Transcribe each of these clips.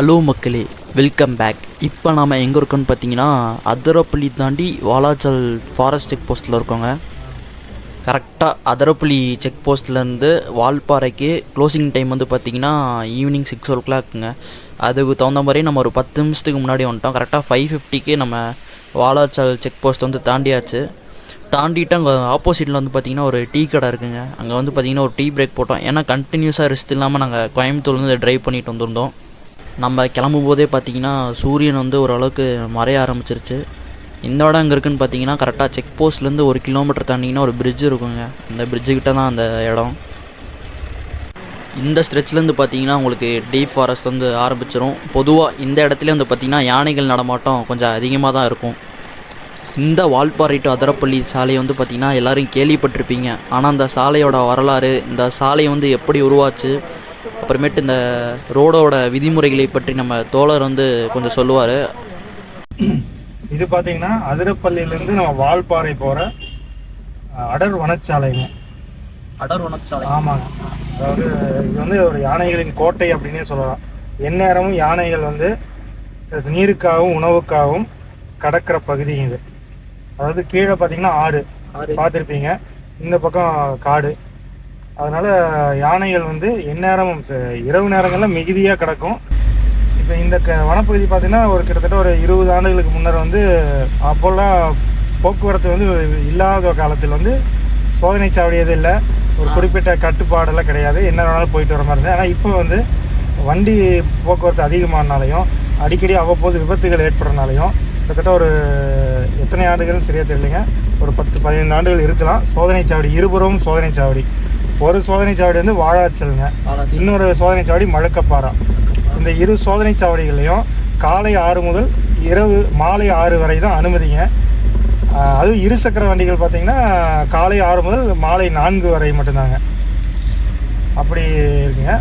Hello மக்களே welcome back இப்போ நாம் எங்கே இருக்கோன்னு பார்த்தீங்கன்னா அதரப்பள்ளி தாண்டி வாலாச்சல் ஃபாரஸ்ட் செக் போஸ்ட்டில் இருக்கோங்க. கரெக்டாக அதரப்பள்ளி செக் போஸ்ட்லேருந்து வால்பாறைக்கு க்ளோசிங் டைம் வந்து பார்த்தீங்கன்னா ஈவினிங் சிக்ஸ் ஓ கிளாக்குங்க அதுக்கு தகுந்த மாதிரி நம்ம ஒரு பத்து நிமிஷத்துக்கு முன்னாடி வந்துட்டோம். கரெக்டாக ஃபைவ் ஃபிஃப்டிக்கு நம்ம வாலாச்சல் செக் போஸ்ட் வந்து தாண்டியாச்சு. தாண்டிட்டு அங்கே ஆப்போசிட்டில் வந்து பார்த்தீங்கன்னா ஒரு டீ கடை இருக்குங்க. அங்கே வந்து பார்த்திங்கன்னா ஒரு டீ பிரேக் போட்டோம். ஏன்னா கண்டினியூஸாக ரெஸ்ட் இல்லாமல் நாங்கள் கோயம்புத்தூர்லேருந்து ட்ரைவ் பண்ணிட்டு வந்திருந்தோம். நம்ம கிளம்பும் போதே பார்த்தீங்கன்னா சூரியன் வந்து ஓரளவுக்கு மறைய ஆரம்பிச்சிருச்சு. இந்த இடம் எங்கே இருக்குன்னு பார்த்தீங்கன்னா கரெக்டாக செக் போஸ்ட்லேருந்து ஒரு கிலோமீட்டர் தாண்டிங்கன்னா ஒரு பிரிட்ஜ் இருக்குங்க. அந்த bridge கிட்ட தான் அந்த இடம். இந்த ஸ்ட்ரெச்லேருந்து பார்த்தீங்கன்னா உங்களுக்கு டீப் ஃபாரஸ்ட் வந்து ஆரம்பிச்சிரும். பொதுவாக இந்த இடத்துல வந்து பார்த்தீங்கன்னா யானைகள் நடமாட்டம் கொஞ்சம் அதிகமாக தான் இருக்கும். இந்த வால்பாறை டு அதரப்பள்ளி சாலை வந்து பார்த்திங்கன்னா எல்லோரும் கேள்விப்பட்டிருப்பீங்க. ஆனால் அந்த சாலையோட வரலாறு இந்த சாலை வந்து எப்படி உருவாச்சு அப்புறமேட்டு இந்த ரோடோட விதிமுறைகளை பற்றி நம்ம தோழர் வந்து கொஞ்சம் சொல்லுவார். இது பாத்தீங்கன்னா அதிரப்பள்ளியில நம்ம வால்பாறை போற அஹ், அடர் வனச்சாலைங்க. அடர் வனச்சாலை. ஆமாங்க. அதாவது இது வந்து ஒரு யானைகளின் கோட்டை அப்படின்னே சொல்லலாம். எந்நேரமும் யானைகள் வந்து நீருக்காகவும் உணவுக்காகவும் கடக்கிற பகுதி இது. அதாவது கீழே பார்த்தீங்கன்னா ஆறு. பார்த்துருப்பீங்க இந்த பக்கம் காடு. அதனால யானைகள் வந்து எந்நேரமும் இரவு நேரங்களில் மிகுதியாக கிடக்கும். இப்போ இந்த க வனப்பகுதி பார்த்தீங்கன்னா ஒரு கிட்டத்தட்ட ஒரு இருபது ஆண்டுகளுக்கு முன்னர் வந்து அப்போல்லாம் போக்குவரத்து வந்து இல்லாத காலத்தில் வந்து சோதனை சாவடி எதுவும் இல்லை. ஒரு குறிப்பிட்ட கட்டுப்பாடெல்லாம் கிடையாது. என்ன வேணாலும் போயிட்டு வர மாதிரி இருந்தது. ஆனால் இப்போ வந்து வண்டி போக்குவரத்து அதிகமானாலையும் அடிக்கடி அவ்வப்போது விபத்துகள் ஏற்படுறனாலையும் கிட்டத்தட்ட ஒரு எத்தனை ஆண்டுகள் சரியா தெரியலைங்க. ஒரு பத்து பதினைந்து ஆண்டுகள் இருக்கலாம். சோதனை சாவடி இருபுறமும் சோதனை சாவடி. ஒரு சோதனை சாவடி வந்து வாழாச்சலுங்க. இன்னொரு சோதனை சாவடி மழுக்கப்பாറா இந்த இரு சோதனை சாவடிகள்லையும் காலை ஆறு முதல் இரவு மாலை ஆறு வரை தான் அனுமதிங்க. அதுவும் இருசக்கர வண்டிகள் பார்த்தீங்கன்னா காலை ஆறு முதல் மாலை நான்கு வரை மட்டும்தாங்க. அப்படி இருக்குங்க.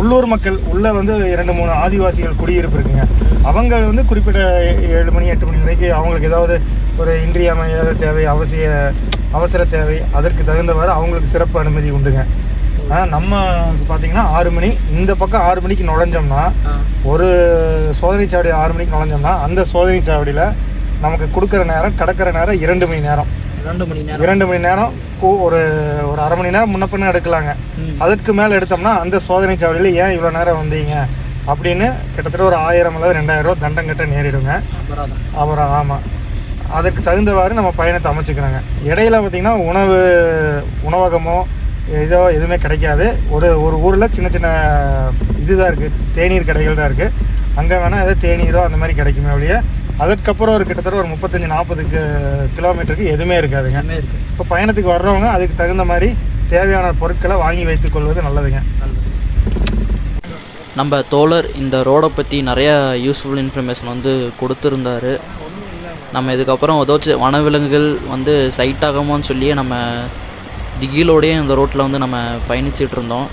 உள்ளூர் மக்கள் உள்ள வந்து இரண்டு மூணு ஆதிவாசிகள் குடியிருப்பு இருக்குங்க. அவங்க வந்து குறிப்பிட்ட ஏழு மணி எட்டு மணி வரைக்கும் அவங்களுக்கு ஏதாவது ஒரு இன்றியமையாத தேவை அவசிய அவசர தேவை அதற்கு தகுந்தவாறு அவங்களுக்கு சிறப்பு அனுமதி உண்டுங்க. ஆனால் நம்ம பார்த்தீங்கன்னா ஆறு மணி இந்த பக்கம் ஆறு மணிக்கு நுழைஞ்சோம்னா ஒரு சோதனை சாவடி ஆறு மணிக்கு நுழைஞ்சோம்னா அந்த சோதனை சாவடியில் நமக்கு கொடுக்குற நேரம் கடக்கிற நேரம் இரண்டு மணி நேரம். ரெண்டு மணி நேரம். இரண்டு மணி நேரம் ஒரு ஒரு அரை மணி நேரம் முன்ன பின்ன எடுக்கலாங்க. ம். அதற்கு மேலே எடுத்தோம்னா அந்த சோதனை சாவடியில் ஏன் இவ்வளோ நேரம் வந்தீங்க? அப்படின்னு கிட்டத்தட்ட ஒரு ஆயிரம் அல்லது ரெண்டாயிரம் ரூபா தண்டம் கட்ட நேரிடுங்க. அப்புறம் ஆமாம் அதற்கு தகுந்தவாறு நம்ம பயணத்தை அமைச்சுக்கிறோங்க. இடையில பார்த்தீங்கன்னா உணவு உணவகமோ இதோ எதுவுமே கிடைக்காது. ஒரு ஒரு ஊரில் சின்ன சின்ன இதுதான் இருக்குது தேநீர் கடைகள் தான் இருக்குது அங்கே வேணால் ஏதோ தேநீரோ அந்த மாதிரி கிடைக்குமே ஒழிய அதற்கப்புறம் ஒரு கிட்டத்தட்ட ஒரு முப்பத்தஞ்சு நாற்பது கிலோமீட்டருக்கு எதுவுமே இருக்காதுங்க. இப்போ பயணத்துக்கு வர்றவங்க அதுக்கு தகுந்த மாதிரி தேவையான பொருட்களை வாங்கி வைத்துக் கொள்வது நல்லதுங்க. நம்ம தோழர் இந்த ரோடை பற்றி நிறைய யூஸ்ஃபுல் இன்ஃபர்மேஷன் வந்து கொடுத்துருந்தாரு. நம்ம இதுக்கப்புறம் ஏதாச்சும் வனவிலங்குகள் வந்து சைட் ஆகாமோன்னு சொல்லியே நம்ம திகிலோடையே இந்த ரோட்டில் வந்து நம்ம பயணிச்சிட்டு இருந்தோம்.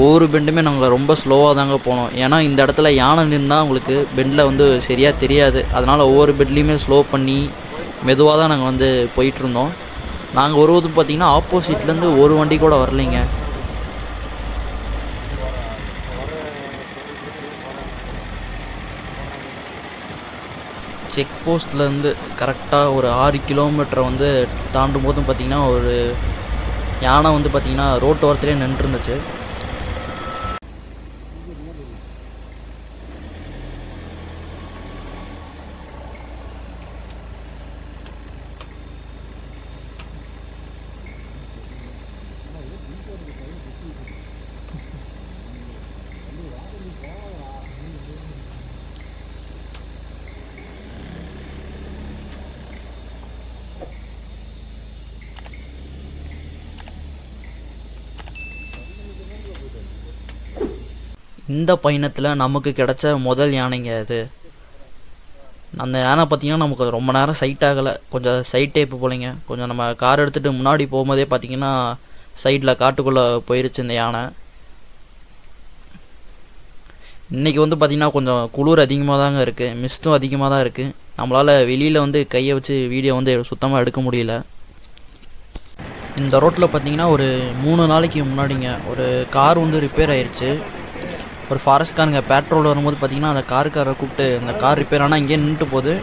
ஒவ்வொரு பெண்டுமே நாங்கள் ரொம்ப ஸ்லோவாக தாங்க போனோம். ஏன்னா இந்த இடத்துல யானை நின்னால் உங்களுக்கு பெண்டில் வந்து சரியாக தெரியாது. அதனால் ஒவ்வொரு பெட்லேயுமே ஸ்லோ பண்ணி மெதுவாக தான் நாங்கள் வந்து போயிட்டுருந்தோம் நாங்கள் ஒருவதும் பார்த்திங்கன்னா ஆப்போசிட்லேருந்து ஒரு வண்டி கூட வரலைங்க. செக் போஸ்ட்லேருந்து கரெக்டாக ஒரு ஆறு கிலோமீட்டரை வந்து தாண்டும் போதும் பார்த்தீங்கன்னா ஒரு யானை வந்து பார்த்திங்கன்னா ரோட்டோரத்துலேயே நின்றுருந்துச்சு. இந்த பயணத்தில் நமக்கு கிடைச்ச முதல் யானைங்க அது. அந்த யானை பார்த்தீங்கன்னா நமக்கு அது ரொம்ப நேரம் சைட் ஆகலை. கொஞ்சம் சைட் டைப்பு போலைங்க. கொஞ்சம் நம்ம கார் எடுத்துகிட்டு முன்னாடி போகும்போதே பார்த்தீங்கன்னா சைடில் காட்டுக்குள்ளே போயிருச்சு இந்த யானை. இன்றைக்கி வந்து பார்த்திங்கன்னா கொஞ்சம் குளிர் அதிகமாக தாங்க இருக்குது மிஸ்ட்டும் அதிகமாக தான் இருக்குது நம்மளால் வெளியில் வந்து கையை வச்சு வீடியோ வந்து சுத்தமாக எடுக்க முடியல. இந்த ரோட்டில் பார்த்தீங்கன்னா ஒரு மூணு நாளைக்கு முன்னாடிங்க ஒரு கார் வந்து ரிப்பேர் ஆயிடுச்சு ஒரு ஃபாரஸ்ட்காரங்க பேட்ரோல் வரும்போது பார்த்தீங்கன்னா அந்த காருக்காரரை கூப்பிட்டு அந்த கார் ரிப்பேர் ஆனால் இங்கேயே நின்றுட்டு போகுது.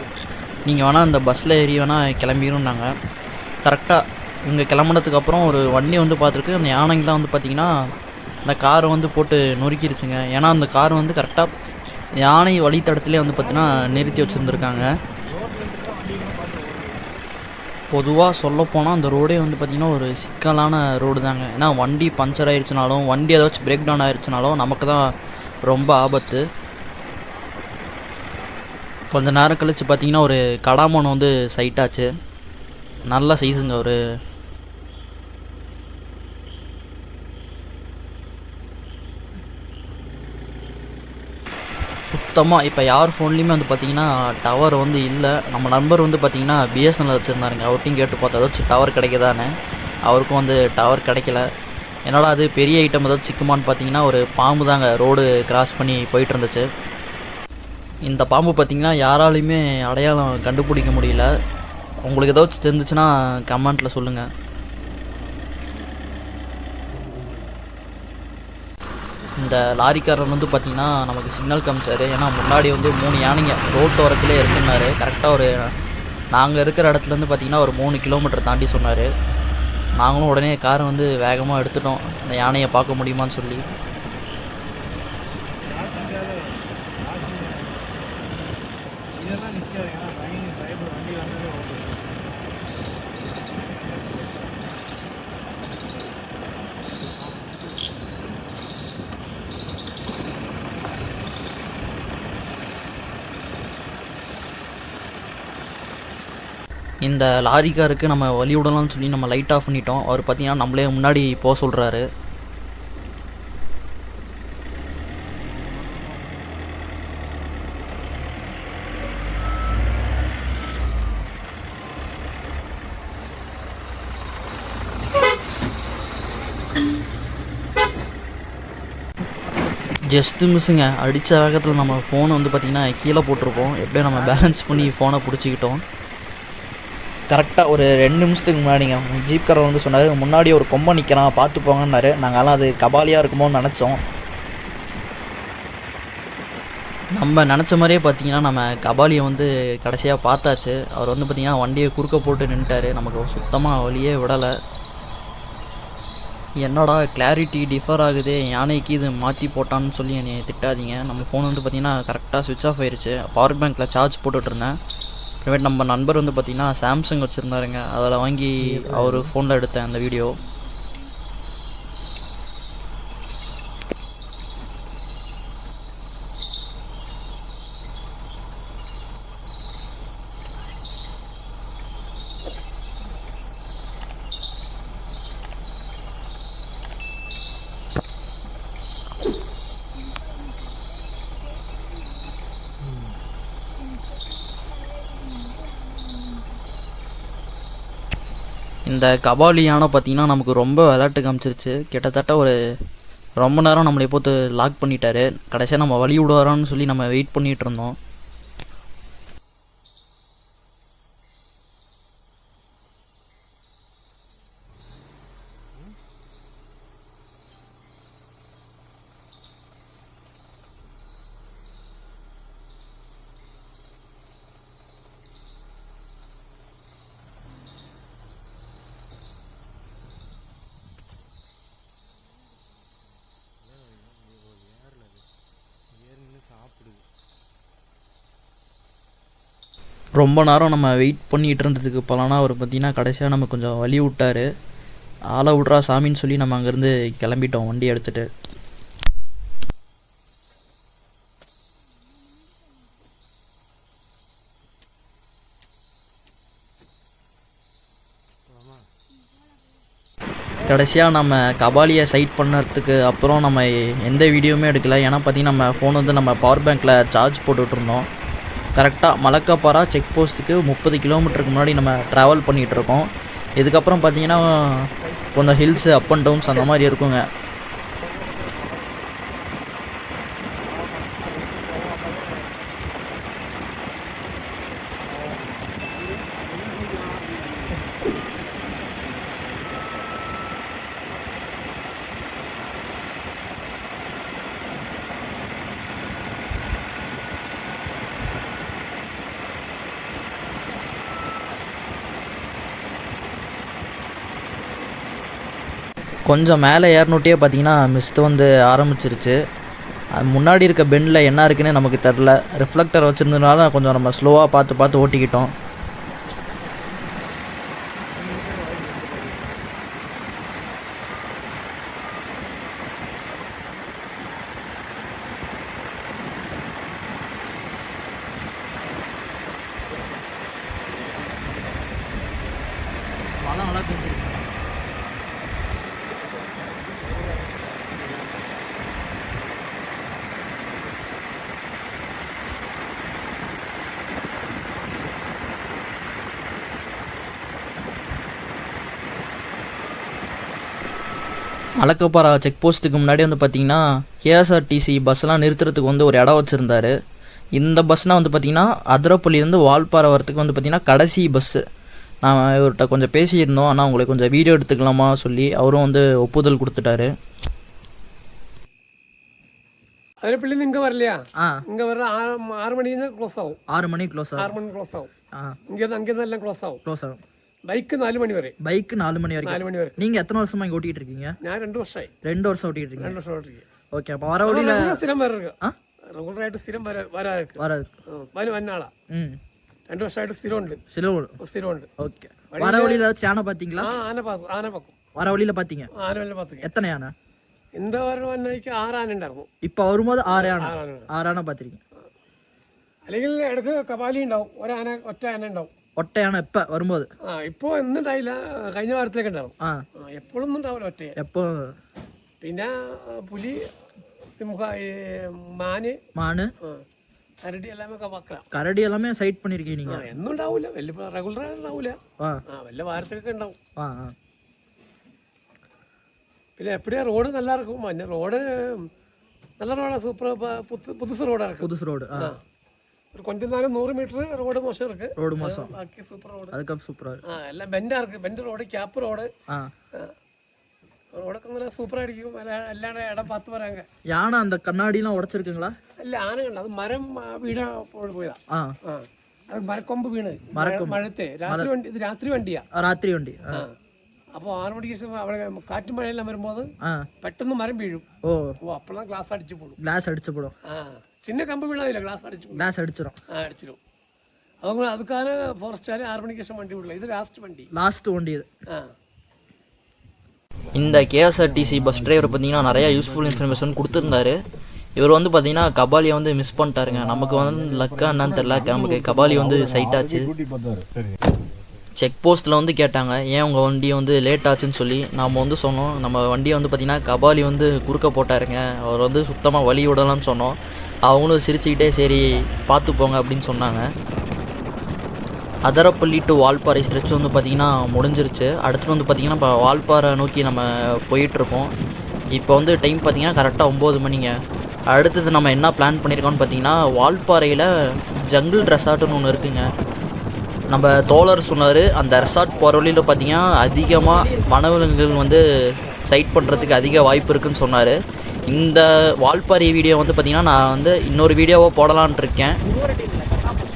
நீங்கள் வேணால் அந்த பஸ்ஸில் ஏறி வேணால் கிளம்பிடும்னாங்க கரெக்டாக இங்கே கிளம்புனதுக்கப்புறம் ஒரு வண்டி வந்து பார்த்துருக்கு அந்த யானைங்கெலாம் வந்து பார்த்தீங்கன்னா அந்த காரை வந்து போட்டு நொறுக்கிடுச்சுங்க ஏன்னா அந்த கார் வந்து கரெக்டாக யானை வழித்தடத்துலேயே வந்து பார்த்தீங்கன்னா நிறுத்தி வச்சுருந்துருக்காங்க. பொதுவாக சொல்லப்போனால் அந்த ரோடே வந்து பார்த்திங்கன்னா ஒரு சிக்கலான ரோடு தாங்க. ஏன்னா வண்டி பஞ்சர் ஆயிடுச்சுனாலும் வண்டி ஏதாச்சும் பிரேக் டவுன் ஆயிடுச்சுனாலும் நமக்கு தான் ரொம்ப ஆபத்து. கொஞ்ச நேரம் கழிச்சு பார்த்தீங்கன்னா ஒரு கடாமோன் வந்து சைட்டாச்சு நல்ல சைஸுங்க ஒரு சுத்தமாக இப்போ யார் ஃபோன்லேயுமே வந்து பார்த்தீங்கன்னா டவர் வந்து இல்லை. நம்ம நண்பர் வந்து பார்த்தீங்கன்னா பிஎஸ்என்எல் வச்சுருந்தாருங்க. அவர்கிட்டையும் கேட்டு பார்த்தா ஏதாச்சும் டவர் கிடைக்குதான்னு. அவருக்கும் வந்து டவர் கிடைக்கல. என்னடா அது பெரிய ஐட்டம் ஏதாவது சிக்குமான்னு பார்த்தீங்கன்னா ஒரு பாம்பு தாங்க ரோடு கிராஸ் பண்ணி போயிட்டு இருந்துச்சு இந்த பாம்பு பார்த்தீங்கன்னா யாராலையுமே அடையாளம் கண்டுபிடிக்க முடியல. உங்களுக்கு ஏதாச்சும் தெரிஞ்சுச்சுன்னா கமெண்ட்டில் சொல்லுங்கள் இந்த லாரிக்காரர் வந்து பார்த்தீங்கன்னா நமக்கு சிக்னல் காமிச்சார். ஏன்னா முன்னாடி வந்து மூணு யானைங்க ரோட்டு ஓரத்துலேயே இருக்குன்னாரு. கரெக்டாக ஒரு நாங்கள் இருக்கிற இடத்துலேருந்து பார்த்தீங்கன்னா ஒரு மூணு கிலோமீட்டர் தாண்டி சொன்னார். நாங்களும் உடனே காரை வந்து வேகமாக எடுத்துட்டோம். அந்த யானையை பார்க்க முடியுமான்னு சொல்லி. இதெல்லாம் ஏன்னா பயங்கர டிரைவர் வண்டி வந்ததே ஓடுது இந்த லாரிக்காருக்கு நம்ம வழி விடலாம்னு சொல்லி நம்ம லைட் ஆஃப் பண்ணிட்டோம். அவர் பார்த்தீங்கன்னா நம்மளே முன்னாடி போக சொல்கிறாரு ஜஸ்ட்டு மிஸ்ஸுங்க அடித்த வேகத்தில் நம்ம ஃபோனை வந்து பார்த்திங்கன்னா கீழே போட்டிருப்போம். எப்படியோ நம்ம பேலன்ஸ் பண்ணி ஃபோனை பிடிச்சிக்கிட்டோம். கரெக்டாக ஒரு ரெண்டு நிமிஷத்துக்கு முன்னாடிங்க ஜீப்காரர் வந்து சொன்னார் முன்னாடி ஒரு கொம்பை நிற்கிறான் பார்த்து போங்கன்னாரு. நாங்கள்லாம் அது கபாலியாக இருக்குமோன்னு நினச்சோம். நம்ம நினச்ச மாதிரியே பார்த்தீங்கன்னா நம்ம கபாலியை வந்து கடைசியாக பார்த்தாச்சு. அவர் வந்து பார்த்திங்கன்னா வண்டியை குறுக்க போட்டு நின்ட்டாரு நமக்கு சுத்தமாக வழியே விடலை. என்னடா கிளாரிட்டி டிஃபர் ஆகுது. யானைக்கு இது மாற்றி போட்டான்னு சொல்லி என்னை திட்டாதீங்க. நம்ம ஃபோன் வந்து பார்த்திங்கன்னா கரெக்டாக சுவிட்ச் ஆஃப் ஆயிருச்சு. பவர் பேங்க்கில் சார்ஜ் போட்டுட்ருந்தேன் அப்புறமேட்டு நம்ம நண்பர் வந்து பார்த்திங்கன்னா சாம்சங் வச்சுருந்தாருங்க. அதில் வாங்கி அவர் ஃபோனில் எடுத்தேன் அந்த வீடியோ இந்த கபாலி யானை பார்த்தீங்கன்னா நமக்கு ரொம்ப விளையாட்டு காமிச்சிருச்சு. கிட்டத்தட்ட ஒரு ரொம்ப நேரம் நம்மளை போட்டு லாக் பண்ணிட்டாரு. கடைசியாக நம்ம வழி விடுவாரான்னு சொல்லி நம்ம வெயிட் பண்ணிகிட்டு இருந்தோம். ரொம்ப நேரம் நம்ம வெயிட் பண்ணிகிட்டு இருந்ததுக்கு பலனா அவர் பார்த்திங்கன்னா கடைசியாக நம்ம கொஞ்சம் வழி விட்டார். ஆளை விட்றா சாமின்னு சொல்லி நம்ம அங்கேருந்து கிளம்பிட்டோம் வண்டி எடுத்துகிட்டு கடைசியாக நம்ம கபாலியை சைட் பண்ணதுக்கு அப்புறம் நம்ம எந்த வீடியோவுமே எடுக்கலை. ஏன்னா பார்த்திங்கன்னா நம்ம ஃபோன் வந்து நம்ம பவர் பேங்க்கில் சார்ஜ் போட்டுட்ருந்தோம் கரெக்டாக மலக்கப்பாரா செக் போஸ்ட்டுக்கு முப்பது கிலோமீட்டருக்கு முன்னாடி நம்ம ட்ராவல் பண்ணிகிட்டு இருக்கோம் இதுக்கப்புறம் பார்த்தீங்கன்னா கொஞ்சம் ஹில்ஸு அப் அண்ட் டவுன்ஸ் அந்த மாதிரி இருக்குங்க. கொஞ்சம் மேலே ஏறணுட்டே பார்த்தீங்கன்னா மிஸ்ட் வந்து ஆரம்பிச்சிருச்சு. அது முன்னாடி இருக்க பெண்டில் என்ன இருக்குன்னு நமக்கு தெரில. ரிஃப்ளெக்டர் வச்சுருந்ததுனால கொஞ்சம் நம்ம ஸ்லோவாக பார்த்து பார்த்து ஓட்டிக்கிட்டோம். மழை நல்லா பெஞ்சிருக்கு. அலக்கப்பாறா செக் போஸ்ட்டுக்கு முன்னாடி வந்து பார்த்தீங்கன்னா கேஎஸ்ஆர்டிசி பஸ்லாம் நிறுத்துறதுக்கு வந்து ஒரு இடம் வச்சுருந்தார். இந்த பஸ்னால் வந்து பார்த்தீங்கன்னா அதிரப்பள்ளியிலேருந்து வால்பாறை வரத்துக்கு வந்து பார்த்தீங்கன்னா கடைசி பஸ்ஸு நான் இவர்கிட்ட கொஞ்சம் பேசியிருந்தோம். ஆனால் உங்களுக்கு கொஞ்சம் வீடியோ எடுத்துக்கலாமா சொல்லி அவரும் வந்து ஒப்புதல் கொடுத்துட்டாரு. அதிரப்பள்ளியிலேருந்து இங்கே வரலையா? இங்கே வர ஆறு ஆறு மணிக்கு தான் க்ளோஸ் ஆகும். ஆறு மணிக்கு க்ளோஸ் ஆகும். ஆறு மணிக்கு க்ளோஸ் ஆகும். இங்கே தான் அங்கே தான் எல்லாம் க்ளோஸ் ஆகும். க்ளோஸ் ஆகும். ബൈക്ക് നാല് മണി വരെ பைக்கு நாலு மணி வரைக்கும் നാല് മണി വരെ நீங்கள் எத்தனை வருஷமா இங்கே ஓட்டிகிட்டு இருக்கீங்க ഞാൻ രണ്ട് വർഷമായി ரெண்டு வருஷம் ஓட்டிகிட்டு இருக்கீங்க രണ്ട് വർഷം ഓടിക്കുക ஓகே அப்போ வர வழியில் സ്ഥിരം വരരുക ആ റെഗുലറായിട്ട് സ്ഥിരം വരാ വരാറുണ്ട് வராது വന് വന്നാളാ ம் രണ്ട് വർഷമായിട്ട് സ്ഥിരമുണ്ട് சிலவு സ്ഥിരമുണ്ട് ஓகே வர வழியில் ஏதாச்சும் யானை பார்த்தீங்களா ആ ആന പാ ആന പക്കും வர வழியில் பார்த்தீங்க ആന വല്ല പത്തുക எத்தனை யானை എന്താ പറഞ്ഞ വന്നേക്ക് ആറ് ആന ഉണ്ടായിരുന്നു இப்போ வரும்போது ஆறு யானை ആറ് ആന ഉണ്ടാവും. ஆறு யானை பார்த்துருக்கீங்க അല്ലെങ്കിൽ ഇടയ്ക്ക് കപാലി ഉണ്ടാവും ഒരാന ഒറ്റ ആന ഉണ്ടാവും ഒട്ടയാണ് എപ്പ വരുമ്പോ ഇപ്പൊ ഇപ്പോ എന്നുണ്ടായില്ല കഴിഞ്ഞ വാരത്തിലേക്ക് ഉണ്ടാവും. എപ്പോഴൊന്നും ഉണ്ടാവില്ല ഒറ്റ എപ്പോ? പിന്നെ പുലി സിംഹ മാന് മാന്? കരടി എല്ലാമേ വെക്കാം കരടി എല്ലാമേ സൈറ്റ് പണിയിരിക്കും എന്നും ഉണ്ടാവില്ല വലിയ റെഗുലർ ഉണ്ടാവില്ല വല്ല വാരത്തിലൊക്കെ ഉണ്ടാവും. പിന്നെ എപ്പോഴാ റോഡ് നല്ലാർക്കും. റോഡ് നല്ല റോഡാ. സൂപ്പർ പുതുസ് റോഡാണ് പുതുസ് റോഡ് ആ. ஒரு கொஞ்சம் தானே நூறு மீட்டர் ரோடு மோசம் இருக்கு ரோடு மோசம் பாக்கி சூப்பர் ரோடு அதுக்கப்புறம் சூப்பரா எல்லாம் பெண்டா இருக்கு பெண்ட் ரோடு கேப் ரோடு ரோடுக்கு நல்லா சூப்பரா அடிக்கும் எல்லா இடம் பார்த்து வராங்க யானை அந்த கண்ணாடி எல்லாம் உடைச்சிருக்குங்களா இல்ல யானை கண்டா அது மரம் வீடா போய் போய்தான் அது மരக்கொம்பு വീണ് മഴത്തെ രാത്രി വണ്ടി ഇത് രാത്രി വണ്ടിയാ രാത്രി വണ്ടി അപ്പോൾ ആറു മണിക്ക് ശേഷം അവിടെ കാറ്റും മഴയെല്ലാം വരുമ്പോൾ പെട്ടെന്ന് മരം വീഴും ഓ അപ്പോൾ ഗ്ലാസ് അടിച്ചു പോടും ഗ്ലാസ് അടിച്ചു പോടും ആ சின்ன கம்பி வீணா இல்லை கிளாஸ் அடிச்சு கிளாஸ் அடிச்சிடும் அடிச்சிடும் அவங்க அதுக்காக ഫോറസ്റ്റുകാർ ആറ് മണിക്ക് ശേഷം വണ്ടി വിടില്ല ഇത് ലാസ്റ്റ് വണ്ടി ലാസ്റ്റ് വണ്ടി இந்த கேஎஸ்ஆர்டிசி பஸ் டிரைவர் பார்த்தீங்கன்னா நிறையா யூஸ்ஃபுல் இன்ஃபர்மேஷன் கொடுத்துருந்தாரு. இவர் வந்து பார்த்தீங்கன்னா கபாலியை வந்து மிஸ் பண்ணிட்டாருங்க. நமக்கு வந்து லக்கா என்னன்னு தெரில நமக்கு கபாலி வந்து சைட் ஆச்சு. செக் போஸ்ட்டில் வந்து கேட்டாங்க. ஏன் உங்கள் வண்டி வந்து லேட் ஆச்சுன்னு சொல்லி. நாம் வந்து சொன்னோம். நம்ம வண்டியை வந்து பார்த்திங்கன்னா கபாலி வந்து குறுக்க போட்டாருங்க. அவர் வந்து சுத்தமாக வழி விடலாம்னு சொன்னோம். அவங்களும் சிரிச்சுக்கிட்டே சரி பார்த்து போங்க அப்படின்னு சொன்னாங்க. அதரப்பள்ளி டு வால்பாறை ஸ்ட்ரெச் வந்து பார்த்திங்கன்னா முடிஞ்சிருச்சு. அடுத்து வந்து பார்த்திங்கன்னா இப்போ வால்பாறை நோக்கி நம்ம போயிட்டுருக்கோம். இப்போ வந்து டைம் பார்த்திங்கன்னா கரெக்டாக ஒம்பது மணிங்க. அடுத்தது நம்ம என்ன பிளான் பண்ணியிருக்கோம்னு பார்த்தீங்கன்னா வால்பாறையில் ஜங்கிள் ரெசார்ட்டுன்னு ஒன்று இருக்குங்க. நம்ம தோழர் சொன்னார் அந்த ரெசார்ட் போகிற வழியில் பார்த்தீங்கன்னா அதிகமாக வனவிலங்குகள் வந்து சைட் பண்ணுறதுக்கு அதிக வாய்ப்பு இருக்குன்னு சொன்னார். இந்த வால்பாரி வீடியோ வந்து பார்த்திங்கன்னா நான் வந்து இன்னொரு வீடியோவாக போடலான்ட்டு இருக்கேன்.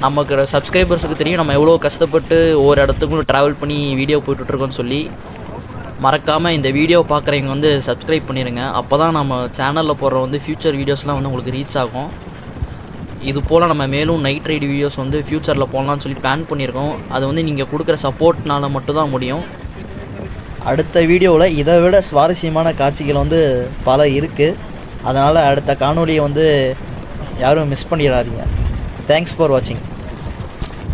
நமக்கு சப்ஸ்கிரைபர்ஸுக்கு தெரியும். நம்ம எவ்வளோ கஷ்டப்பட்டு ஒவ்வொரு இடத்துக்கும் ட்ராவல் பண்ணி வீடியோ போட்டுட்ருக்கோம்னு சொல்லி மறக்காமல் இந்த வீடியோ பார்க்குறவங்க வந்து சப்ஸ்கிரைப் பண்ணிடுங்க அப்போ தான் நம்ம சேனலில் போடுற வந்து ஃப்யூச்சர் வீடியோஸ்லாம் வந்து உங்களுக்கு ரீச் ஆகும். இது போல் நம்ம மேலும் நைட் ரைடு வீடியோஸ் வந்து ஃப்யூச்சரில் போடலான்னு சொல்லி பிளான் பண்ணியிருக்கோம் அது வந்து நீங்கள் கொடுக்குற சப்போர்ட்னால மட்டும்தான் முடியும். அடுத்த வீடியோவில் இதை விட சுவாரஸ்யமான காட்சிகள் வந்து பல இருக்குது அதனால் அடுத்த காணொலியை வந்து யாரும் மிஸ் பண்ணிடாதீங்க. தேங்க்ஸ் ஃபார் வாட்சிங்